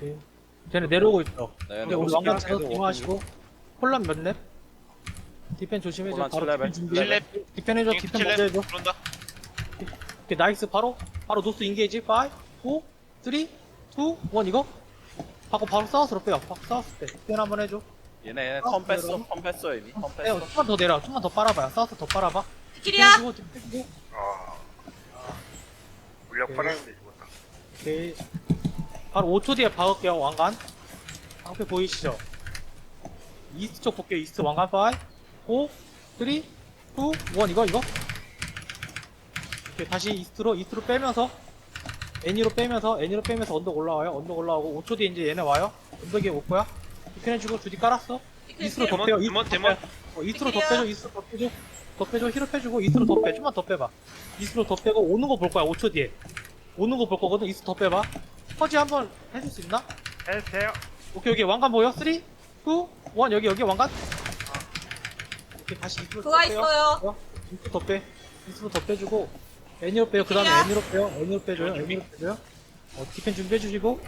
오케이. 쟤네 내려오고 있어. 네, 근데 우리 왕관 계속 공하시고 콜란 몇 렙? 디펜 조심해줘. 바로 칠 디펜 준비해. 칠 렙. 디펜 해줘. 디펜 먼저 해줘. 들어온다. 오케이 나이스 바로 바로 노스 인게이지 5 4 3 2 1 이거 하고 바로 사우스로 빼요. 바- 사우스 빼. 디펜 한번 해줘. 얘네 얘네 어, 턴 뺐어. 턴 뺐어 이미 턴 빼요. 뺐어 좀만 더 내려. 좀만 더 빨아봐요. 사우스 더 빨아봐. 킬이야. 디펜 주고 디펜 주고. 아. 물약 빨았는데 죽었다. 오케이. 바로 5초 뒤에 박을게요, 왕관. 앞에 보이시죠? 이스트 쪽 볼게요, 이스트 왕관 5, 4, 3, 2, 1, 이거, 이거. 오케이, 다시 이스트로, 이스트로 빼면서, 애니로 빼면서, 애니로 빼면서 언덕 올라와요. 언덕 올라오고, 5초 뒤에 이제 얘네 와요. 언덕 에 올 거야. 디펜해주고, 주디 깔았어. 이스트로 더 빼요, 이스트로 더 빼요. 어, 이스트로 더 빼줘, 이스트로 더 빼줘. 더 빼줘, 힐을 빼주고, 이스트로 더 빼. 좀만 더 빼봐. 이스트로 더 빼고, 오는 거 볼 거야, 5초 뒤에. 오는 거 볼 거거든. 이스트 더 빼봐. 퍼지 한번 해줄 수 있나? 해주세요. 오케이, 여기 왕관 보여? 3, 2, 1, 여기, 여기 왕관? 오케이, 다시 이스트로 그가 더 빼요. 있어요. 이스트 더 빼. 이스트로 더 빼주고, 애니로 빼요. 그 다음에 이리야. 애니로 빼요. 애니로 빼줘요. 애니로 빼줘요. 어, 디펜 준비해 주시고,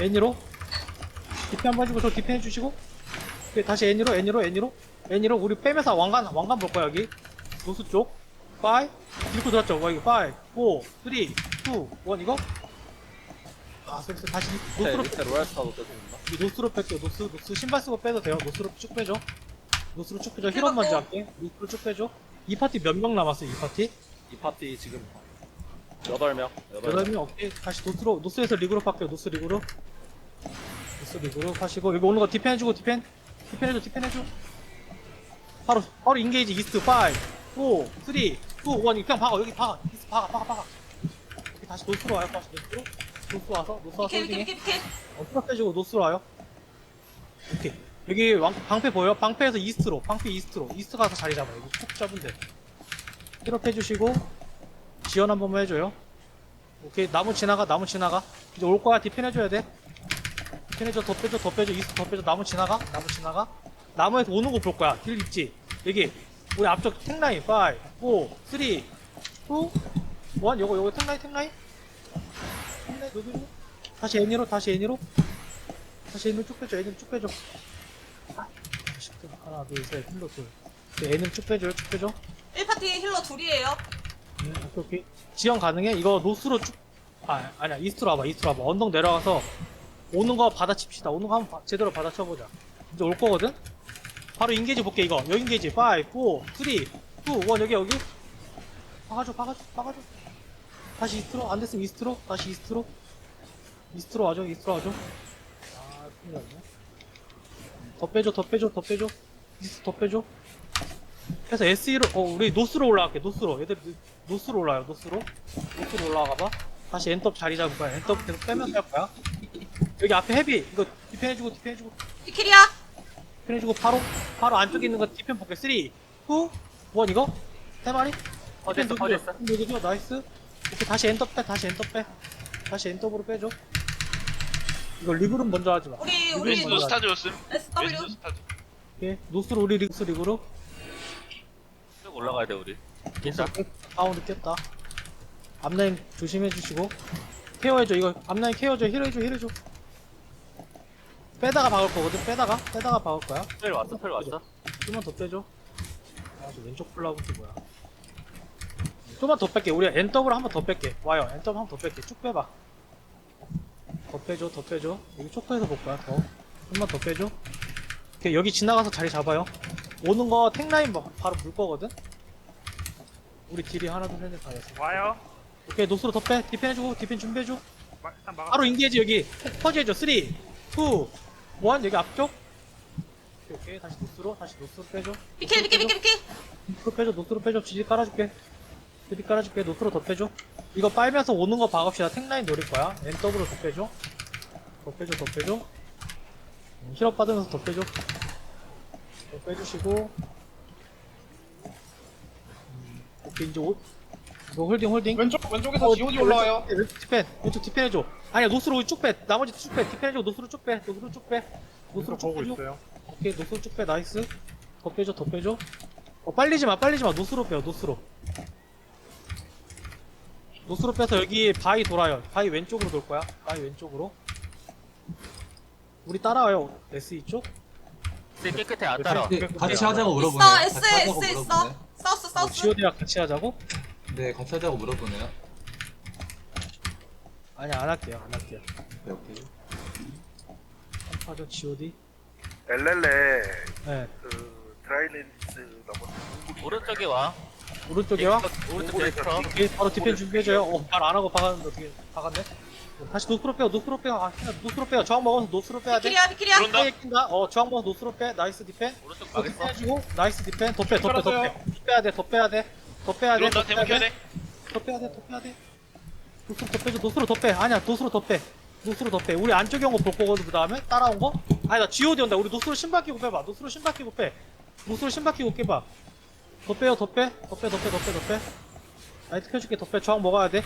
애니로. 디펜 한번 해주고, 저 디펜 해주시고, 오케이, 다시 애니로, 애니로, 애니로. 애니로, 우리 빼면서 왕관, 왕관 볼 거야, 여기. 노스 쪽. 5, 밀고 들었죠? 와, 이거 5, 4, 3, 2, 1, 이거? 아, 그래서 다시 밑에 노스로 밑에 로얄 스타도 떼준다 이 노스로 뺄게요. 노스, 노스 신발 쓰고 빼도 돼요. 노스로 쭉 빼줘. 노스로 쭉 빼줘. 힐업 먼저 할게. 노스로 쭉 빼줘. 이 파티 몇 명 남았어, 이 파티? 이 파티 지금 8명 8명 8명, 오케이. 다시 노스로, 노스에서 리그로 할게요. 노스 리그로. 노스 리그로 하시고, 여기 오는 거 디펜 해주고, 디펜. 디펜 해줘, 디펜 해줘. 바로, 바로 인게이지 이스트 5, 4, 3, 2, 1. 그냥 박아, 여기 박아. 이스트 박아, 박아, 박아. 오케이, 다시 노스로 와요, 다시 노스로. 노스 와서, 노스 와서 비킬 홀딩해. 비킬 비킬. 어, 풀어 빼주고 노스로 와요. 오케이. 여기 왕, 방패 보여? 방패에서 이스트로. 방패 이스트로. 이스트 가서 자리 잡아. 여기 툭 잡으면 돼. 힐업 해주시고, 지원 한 번만 해줘요. 오케이. 나무 지나가, 나무 지나가. 이제 올 거야. 디펜 해줘야 돼. 디펜 해줘, 더 빼줘, 더 빼줘, 이스트 더 빼줘. 나무 지나가, 나무 지나가. 나무에서 오는 거 볼 거야. 딜 있지? 여기. 우리 앞쪽 탱라인. 5, 4, 3, 2, 1. 요거, 요거 탱라인, 탱라인. 다시 애니로 다시 애니로. 다시 애니로 쭉 빼줘 애니로 쭉 빼줘. 아. 하나 둘셋 힐러 둘. 네, 애니로 쭉 빼줘요 쭉 빼줘. 1파티 힐러 둘이에요. 음, 오케이 오케이. 지연 가능해? 이거 노스로 쭉 아 아니야 이스트로 와봐 이스트로 와봐. 언덕 내려가서 오는 거 받아칩시다. 오는 거 한번 바- 제대로 받아쳐보자. 이제 올 거거든? 바로 인게이지 볼게 이거. 여기 인게이지. 5 4 3 2 1 여기 여기. 박아줘 박아줘 박아줘 다시 이스트로? 안 됐으면 이스트로? 다시 이스트로? 이스트로 와줘 이스트로 와줘. 아 큰일 났네 더 빼줘 더 빼줘 더 빼줘. 이스트 더 빼줘. 그래서 SE로 어 우리 노스로 올라갈게 노스로. 얘들 노스로 올라요 노스로. 노스로 올라가봐. 다시 엔터 자리 잡을 거야. 엔터 계속 빼면서 할 거야. 여기 앞에 헤비 이거 디펜 해주고 디펜 해주고. 비킬이야. 디펜 해주고 바로 바로 안쪽에 있는 거 디펜 볼게. 3 2 1 이거? 세 마리? 어, 디펜? 됐어. 누구죠? 나이스 오케이 다시 엔터 빼 다시 엔터 빼. 다시 엔터으로 빼줘. 이거 리그룹 먼저 하지 마. 우리 우리 웨스트 뭐야? 스타즈 였음. SW. 웨스트 스타즈. 오케이. 노스로 우리 리그스 리그로. 쭉 올라가야 돼 우리. 노스 가운데 꼈다. 앞라인 조심해 주시고. 케어해줘 이거. 앞라인 케어줘 힐해줘 힐해줘. 빼다가 박을 거거든 빼다가. 빼다가 박을 거야. 펠 왔어 펠 왔어? 좀만 더 빼줘. 아저 왼쪽 플라부터 뭐야 좀만 더 뺄게. 우리 엔더블 한번 더 뺄게. 와요. 엔더블 한번 더 뺄게. 쭉 빼봐. 더 빼줘 더 빼줘. 여기 초코에서 볼 거야 더. 좀만 더 빼줘. 오케이 여기 지나가서 자리 잡아요. 오는 거 탱라인 바- 바로 물 거거든? 우리 딜이 하나 둘 셋 넷 다 됐어. 와요. 오케이 노스로 더 빼. 디펜 해주고 디펜 준비해줘. 마, 일단 막아. 바로 인게이지 여기. 퍼지해줘. 3 2 1 여기 앞쪽. 오케이, 오케이. 다시 노스로 다시 노스로 빼줘. 비킬 비킬 비킬 비킬. 노스로 빼줘 노스로 빼줘. 지지 깔아줄게 지지 깔아줄게. 노스로 더 빼줘. 이거 빨면서 오는 거 박읍시다 탱라인 노릴 거야? NW로 더 빼줘. 더 빼줘 더 빼줘. 음, 힐업 받으면서 더 빼줘. 더 빼주시고. 음, 오케이 이제 오 이거 홀딩 홀딩. 왼쪽 왼쪽에서 지오지 올라와요. 왼쪽 디펜. 왼쪽 디펜 해줘. 아니야 노스로 쭉빼. 나머지 쭉빼. 디펜 해줘. 노스로 쭉빼. 노스로 쭉빼. 노스로 쭉 보고 빼줘. 있어요. 오케이 노스로 쭉빼. 나이스. 더 빼줘 더 빼줘. 어 빨리지 마 빨리지 마. 노스로 빼요 노스로 노스로 빼서 여기 바위 돌아요 바위 왼쪽으로 돌 거야 바위 왼쪽으로 우리 따라와요 SE 쪽 네, 깨끗해 안 따라. 네, 같이 하자고 있어 물어보네요. 같이 S 하자고 S 있어. 물어보네. 사우스 어, 사우스. 지오디랑 같이 하자고? 네, 같이 하자고 물어보네요. 아니 안 할게요 안 할게요 네, 오케이. 한파전 GOD LL에 네그 드라이랜스 넘어 오른쪽에 와. 오른쪽에 와 오른쪽 엑스트라. 오케이 바로 디펜 준비해줘요 어 말 안 하고 박았는데 어떻게 박았네 어, 다시 노스로 빼요 노스로 빼요 아 그냥 노스로 빼요 저항 먹어서 노스로 빼야 돼 비키리야 비키리야. 사이에 낀다 어 저항 먹어서 노스로 빼 나이스 디펜 오른쪽 더 망했어. 빼주고 나이스 디펜 더 빼 더 빼 더. 빼 빼야 돼 더 빼야 돼 더 빼야 들어온다. 돼더 대문 켜야 돼. 더 빼야 돼, 더 빼야 돼. 노스로 더 빼줘, 노스로 더 빼. 아니야, 노스로 더 빼. 노스로 더 빼. 우리 안쪽에 온 거 볼 거거든, 그 다음에. 따라온 거? 아니, 나 GOD 온다. 우리 노스로 신발 끼고 빼봐. 노스로 신발 끼고 빼. 노스로 신발 끼고 깨봐. 더 빼요, 더 빼. 더 빼, 더 빼, 더 빼, 더 빼. 라이트 켜줄게, 더 빼. 저항 먹어야 돼.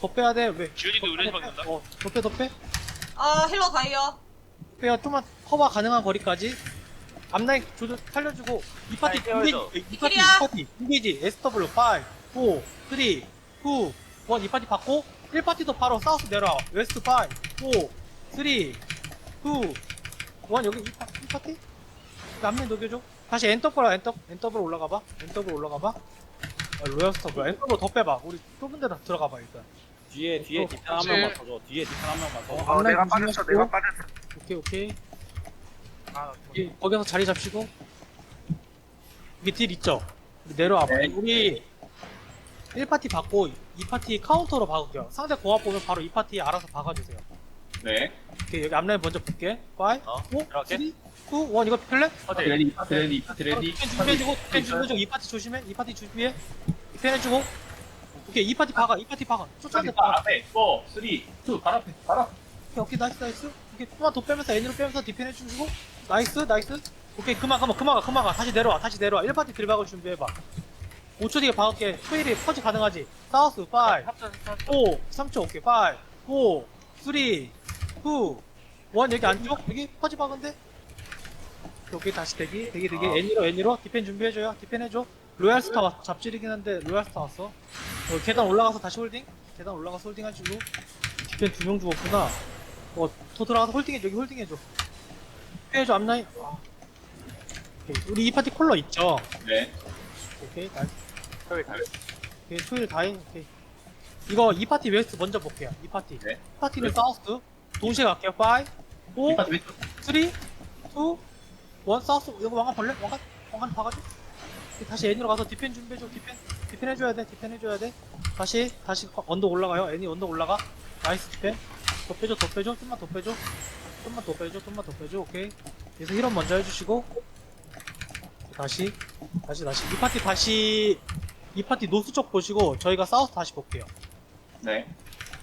더 빼야 돼, 왜? 지훈이도 의뢰 박는다. 어, 더 빼, 더 빼. 어 힐러 다이어. 빼요. 좀만 커버 가능한 거리까지. 앞라인 조절 살려주고 이 파티 인게이지 깨워줘. 이 파티 이 이킬이야. 파티 인게이지 SW 5 4 3 2 1 이 파티 받고 1파티도 바로 사우스 내려와 웨스트 5 4 3 2 1 여기 이, 파, 이 파티 앞면 녹여줘 다시 엔터블 엔터 엔터블 올라가 봐. 엔터블 올라가 봐. 아, 로얄 스터블 엔터블 더 빼봐. 우리 좁은 데다 들어가 봐 일단. 뒤에 뒤에 어, 디펜 한 그치. 명만 더 줘. 뒤에 디펜 한 명만 더. 어, 어 앞라인 내가 빠졌어. 내가 빠졌어. 오케이 오케이. 아 이, 거기서 자리 잡시고. 여기 딜 있죠? 우리 내려와봐. 우리 1파티 받고 2파티 카운터로 박을게요. 상대 공합 보면 바로 2파티 알아서 박아주세요 네. 오케이 여기 앞라인 먼저 볼게. 5 4 어, 3 2 들어갈게. 1 이거 필래? 어디? 레디, 레디, 레디. 디펜 준비해주고 준비해주고 2파티 조심해. 2파티 준비해 디펜 해주고. 오케이 2파티 박아 2파티 박아. 쫓아내 박아 앞에, 4, 3, 2, 바로 앞에, 바로 앞에. 오케이, 오케이 나이스 나이스. 오케이 조금만 더 빼면서 애니로 빼면서 디펜 해주고. 나이스 나이스. 오케이 그만 그만 그만 가 그만 가. 다시 내려와 다시 내려와. 1파티 들박을 준비해봐. 5초 뒤에 박을게. 트웨일이 퍼지 가능하지? 사우스 5 4 합천 합천. 3초 오케이 5 4 3 2 1 여기 안쪽 여기 퍼지 박은데 오케이 다시 대기 대기 대기 아. 애니로 애니로 디펜 준비해줘요 디펜 해줘 로얄 스타 왔 잡질이긴 한데 로얄 스타 왔어 어, 계단 올라가서 다시 홀딩 계단 올라가서 홀딩 해주고 디펜 두 명 죽었구나 어, 더 들어가서 홀딩해, 여기 홀딩해줘. 해줘, 앞라인. 아. 오케이. 우리 이 파티 콜러 있죠? 네. 오케이, 나이스. 저기 갈. 오케이, 토요일 다행, 오케이. 이거 이 파티 웨스트 먼저 볼게요, 이 파티. 네. 이 파티는 사우스. 동시에 갈게요, 5, 5, 이 파트 왼쪽. 3, 2, 1, 사우스. 이거 왕관 벌래? 왕관? 왕관? 오케이, 다시 애니로 가서 디펜 준비해줘, 디펜. 디펜 해줘야 돼, 디펜 해줘야 돼. 다시, 다시 언덕 올라가요, 애니 언덕 올라가. 나이스 디펜. 더 빼줘, 더 빼줘, 좀만 더 빼줘. 좀만 더 빼줘, 좀만 더 빼줘, 오케이. 그래서 힐업 먼저 해주시고. 다시, 다시, 다시. 이 파티 다시, 이 파티 노스 쪽 보시고, 저희가 사우스 다시 볼게요. 네.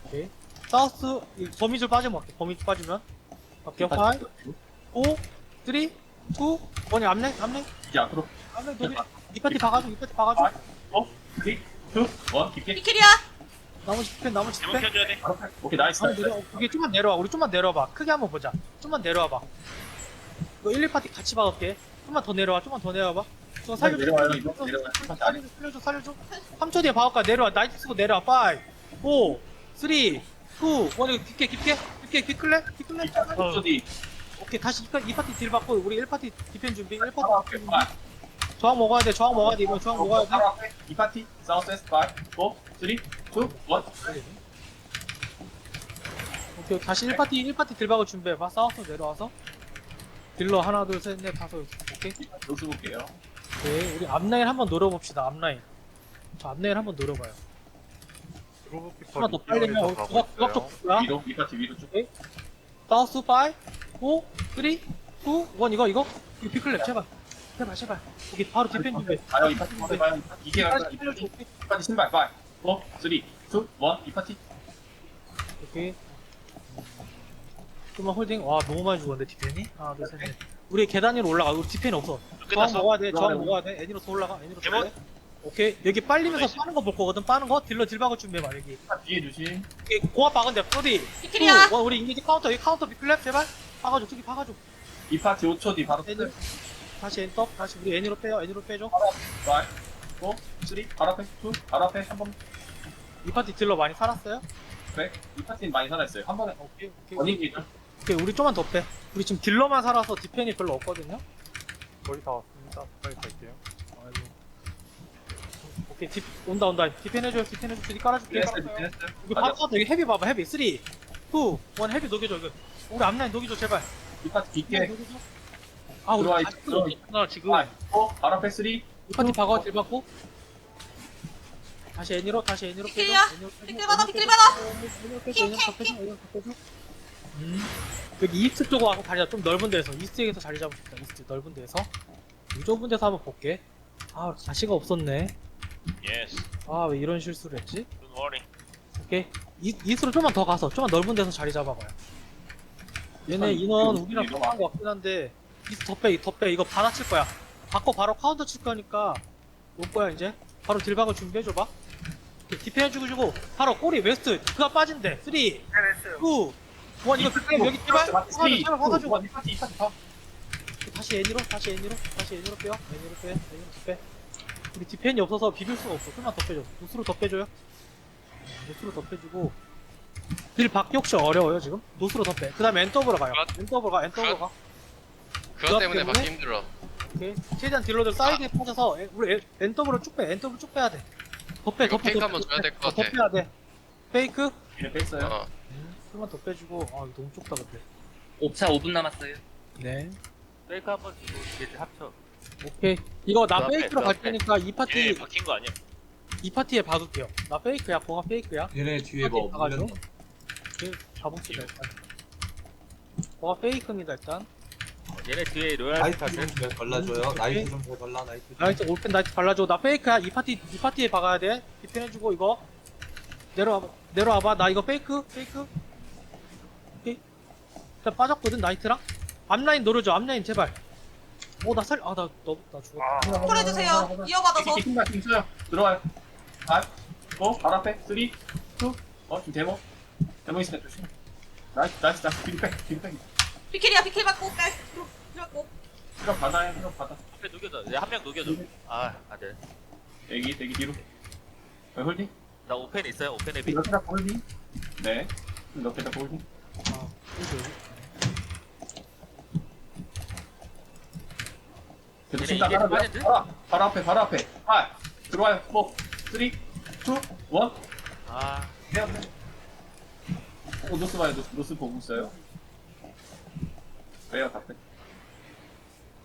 오케이. 사우스, 이 거미줄 빠지면 어때? 거미줄 빠지면? 갈게요. 5, 4, 3, 2, 1, 앞내, 앞내, 이제 앞으로. 앞내, 노비. 이 파티 박아줘, 이 파티 박아줘. 5, 3, 2, 1, 깊게. 비키리야. 나머지 디펜, 나머지 대문 디펜. 켜줘야 돼. 바로 앞에. 오케이, 나이스. 아니, 내려, 이게 좀만 내려와. 우리 좀만 내려와봐. 크게 한번 보자. 좀만 내려와봐. 이거 1, 2파티 같이 박을게. 좀만 더 내려와. 좀만 더 내려와봐. 저 살려줘. 내려와요, 살려줘, 이거. 내려와요. 살려줘, 살려줘, 살려줘. 3초 뒤에 박을까? 내려와. 나이트 쓰고 내려와. 5, 4, 3, 2, 1. 이거 깊게, 깊게. 깊게, 깊클래? 깊클래? 어. 뒤. 오케이. 다시 2파티 딜 받고, 우리 1 파티 디펜 준비. 1 파티 바로 앞에. 디펜 준비. 저항 먹어야 돼. 저항 먹어야 돼. 이거 저항 먹어야 돼. 이 파티. 사우스 웨스트 5, 4, 3, 2, 1. 오케이. 다시 1 파티, 1 파티 딜 박을 준비해 봐. 사우스 내려와서. 딜러 하나, 둘, 셋, 넷, 다섯. 오케이. 여기서 볼게요. 네, 우리 앞라인 한번 노려봅시다. 앞라인. 저 앞라인 한번 노려봐요. 하나 더 빨리면 국악 국악 쪽 볼까? 위로, 이 파티 위로 쭉. 사우스 5, 4, 3, 2, 1 이거 이거 이거 피클랩 제발 제발 제발 여기 바로 디펜 준비. 가요, 이 파티. 해봐요. 이게 다시 갈까요? 디펜을 줘. 오케이. 이 파티 신발 5, 4, 3, 2, 1. 이 파티. 오케이. 좀만 홀딩. 와 너무 많이 죽었는데 디펜이. 하나 둘 셋. 넷. 우리 계단 위로 올라가. 우리 디펜 없어. 저항 끝났어. 먹어야 돼. 저항 올라가네. 먹어야 돼. 애니로서 올라가. 애니로서 제목? 올라가. 오케이 여기 빨리면서 빠는 거 볼 거거든 빠는 거 딜러 딜 박을 준비해봐 여기 파 뒤에 주심. 여기 고압 박은데 프로디 비키리야. 와, 우리 인기지 카운터, 여기 카운터 비클랩 제발. 박아줘, 저기 박아줘. 이 파티 5초 뒤 바로 애니, 다시 엔터, 다시 우리 애니로 빼요, 애니로 빼줘. 5, 4, 3, 바로 앞에 2, 바로 앞에 한 번. 이 파티 딜러 많이 살았어요? 네. 이 파티는 많이 살아있어요. 한 번에 오케이, 오케이. 원인기죠. 오케이, 우리 좀만 더 빼. 우리 지금 딜러만 살아서 디펜이 별로 없거든요. 거의 다 왔습니다. 빨리 갈게요. 오케이 디 온다 온다. 디펜 해줘 디펜 해줘. 디펜 깔아줄게. 디펜했어요. 이거 파커 되게 헤비 봐봐 헤비. 3 2 1 헤비 녹여줘 이거. 우리 앞라인 녹여줘 제발. 이 파티 깊게. 녹여줘. 아 우리 들어와 아직도 들어와. 없구나 지금. 아 어? 바로 앞에 쓰리? 이 파티 박아 딜 받고. 다시 애니로 다시 애니로 빼줘, 비킬 받아, 빼줘, 받아. 음. 여기 이스트 쪽하고 자리가 좀 넓은 데서 이스트에서 자리 잡고 싶다 이스트 넓은 데서. 이 좁은 데서 한번 볼게. 아 가시가 없었네 Yes. 아 왜 이런 실수를 했지? Good morning. 오케이. 이, 이스트로 좀만 더 가서 좀만 넓은 데서 자리 잡아봐요. 얘네 선- 인원 이거 우리랑 이거 비슷한 거 같긴 한데 이스트 더빼 더빼. 이거 받아칠 거야. 바꿔 바로 카운터 칠 거니까 올 거야 이제. 바로 딜박을 준비해줘봐. 오케이, 디펜 해주고 주고 바로 꼬리 웨스트. 그가 빠진대. 3 2 해냈어요. 1 이거 디펜 여기 제발 화가지고 제발 투, 화가지고 다시 애니로 다시 애니로 다시 애니로 빼요. 애니로 빼 애니로 빼 우리 디펜이 없어서 비빌 수가 없어 좀만 더 빼줘 노스로 더 빼줘요 노스로 더 빼주고 딜 받기 혹시 어려워요 지금? 노스로 더 빼 그 다음에 엔더브로 가요 컷. 엔더브로 가 엔더브로 가 그것 때문에 때문에? 받기 힘들어. 오케이 최대한 딜러들 사이드에 빠져서 에- 우리 엔더브로 쭉 빼 엔더브로 쭉 빼야 돼 더 빼 이거 더 빼, 페이크 더 한번 빼, 줘야 될더것 빼, 같아. 더 빼야 돼 페이크? 예 뺐어요 어. 음, 좀만 더 빼주고 아 이거 너무 좁다 근데 옵차 5분 남았어요. 네 페이크 한번 주고 이제 합쳐. 오케이 이거 나 그 앞에, 페이크로 그 갈 앞에. 테니까 이 파티 얘 박힌 거 아니야? 이 파티에 박을게요. 나 페이크야, 뭐가 페이크야? 얘네 뒤에 뭐 가가지고. 물렸나? 그 잡읍시다 일단. 뭐가 페이크입니다 일단. 얘네 뒤에 로얄 나이트 스타트. 좀잘 발라줘요. 나이트 좀잘 발라. 나이트. 좀. 나이트 올펜 나이트 발라줘. 나 페이크야. 이 파티 이 파티에 박아야 돼. 디펜해주고 이거 내려와봐. 내려와봐. 나 이거 페이크, 페이크. 오케이. 일단 빠졌거든 나이트랑. 앞라인 노려줘. 앞라인 제발. 오나 살. 아 나 너 나 죽었다. 아, 콜해주세요. 이어받아서. 이렇게 팀만 팀 써요 들어와요 아 어? 바로 앞에 쓰리 투 어? 지금 데모 데모 있으니까 조심 나이스 나이스 나이스 딜백 딜백 비킬이야. 비킬 받고 빼. 딜 받고. 트럭 받아요 트럭 받아 앞에 녹여줘. 얘한명 녹여줘. 아, 안 돼. 대기 대기 뒤로 어, 홀딩 나 오펜 있어요. 오펜 에비. 이렇게 다 홀딩 네 이렇게 다 홀딩 아, 그죠. 계속 얘네 심장 이게 하나? 바로, 바로 앞에 바로 앞에 아 들어와요 4 3 2 1 아, 해야 돼. 어, 노스 봐요, 노스, 노스 보고 있어요. 왜요, 답변?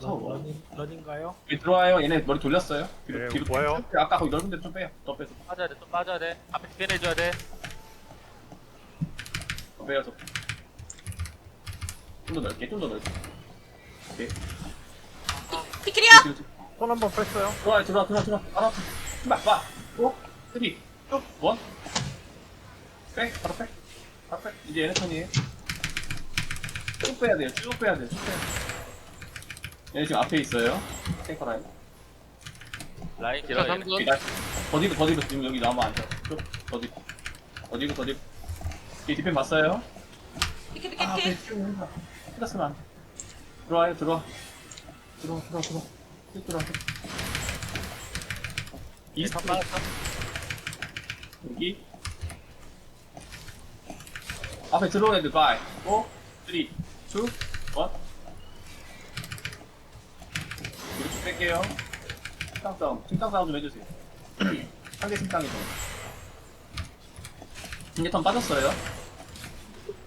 러- 러닝 러닝가요? 여기 들어와요, 얘네 머리 돌렸어요. 뒤로, 네, 뒤로 빼요. 아까 거기 넓은 데좀 빼요. 더 빼서, 빠져야 돼. 좀 빠져야 돼. 앞에 디펜 해줘야 돼. 더 빼요, 더. 좀더 넓게, 좀 더 넓게. 오케이. 비킬이야. 뒤로, 뒤로. 손한번 뺐어요. 들어와, 들어와, 들어와, 들어와. 바로 앞에. 신발, 봐. 5, 3, 2, 1. 빼, 바로 빼. 바로 빼. 이제 얘네 턴이에요. 쭉 빼야 돼요, 쭉 빼야 돼요, 쭉 빼야 돼요. 얘네 지금 앞에 있어요. 탱커 라인. 라인 자, 길어. 얘네. 3분. 나 더디고 더디고 지금 여기 나무 앉아 쭉 더디고 더디고 더디고 이 디펜 봤어요? 비킬 비킬 아 비킬. 앞에 쭉 온다 안돼 들어와요 들어와 들어와 들어와 들어와 쭉 들어와 이스트. 다 빠졌어. 여기. 앞에 들어오야 돼5 4 3 2 1 뒤로 쭉 뺄게요. 심장 싸움. 심장 싸움 좀 해주세요. 상대 좀 이제 턴 빠졌어요.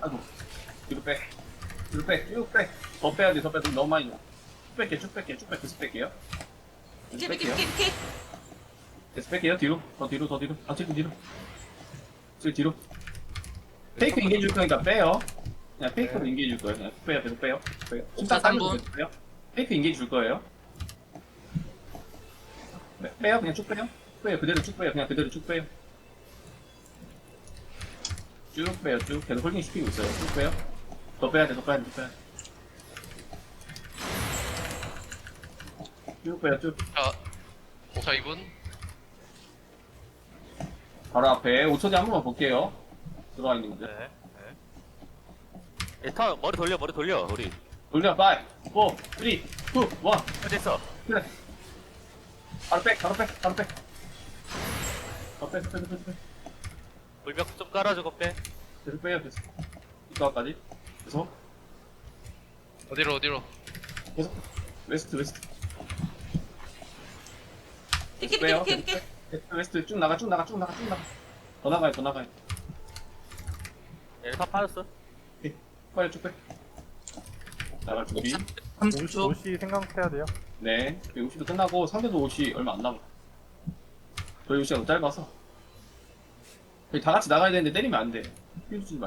아이고. 뒤로 빼. 뒤로 빼쭉빼더 빼야 돼더 빼야 돼 너무 많이 줘. 쭉 뺄게 쭉 뺄게 쭉 뺄게 계속 뺄게요? 계속 비킬 비킬 뺄게요? 비킬 비킬. 계속 뺄게요 뒤로. 더 뒤로 더 뒤로. 아 뒤로 뒤로. 뒤로 뒤로. 페이크 인게해 줄 거니까 빼요. 그냥 페이크로 인게해 줄 거예요. 그냥 빼요 계속 빼요. 빼요. 옥사 심장 삼 분. 계속 빼요? 페이크 인게해 줄 거예요? 네, 빼요. 그냥 쭉 빼요. 쭉 빼요. 그대로 쭉 빼요. 그냥 그대로 쭉 빼요. 쭉 빼요. 쭉. 계속 홀딩 시키고 있어요. 쭉 빼요. 더 빼야 돼 더 빼야 돼 더 빼야 돼 쭉 빼요 쭉 자, 공사 2분. 바로 앞에 5초 뒤에 한 번만 볼게요 들어와 있는 네. 분들 네. 얘 턴, 머리 돌려, 머리 돌려, 우리. 돌려 5 4 3 2 1 됐어. 그래 바로 백 바로 백 바로 백 바로 빼, 빼, 빼, 빼, 빼. 불벽 좀 깔아주고 빼. 계속 빼요 계속 이거까지 계속 어디로 어디로 계속 웨스트 웨스트 비킬 비킬. 웨스트 웨스트 쭉 나가 쭉 나가 쭉 나가 쭉 나가 더 나가요 더 나가요 얘네 다 빠졌어. 빨리 쭉 빼 나갈 준비 30초. 옷이 생각해야 돼요. 네 50도 끝나고 상대도 옷이 얼마 안 남아 저희 옷이 너무 짧아서 저희 다 같이 나가야 되는데 때리면 안돼 힐 주지 마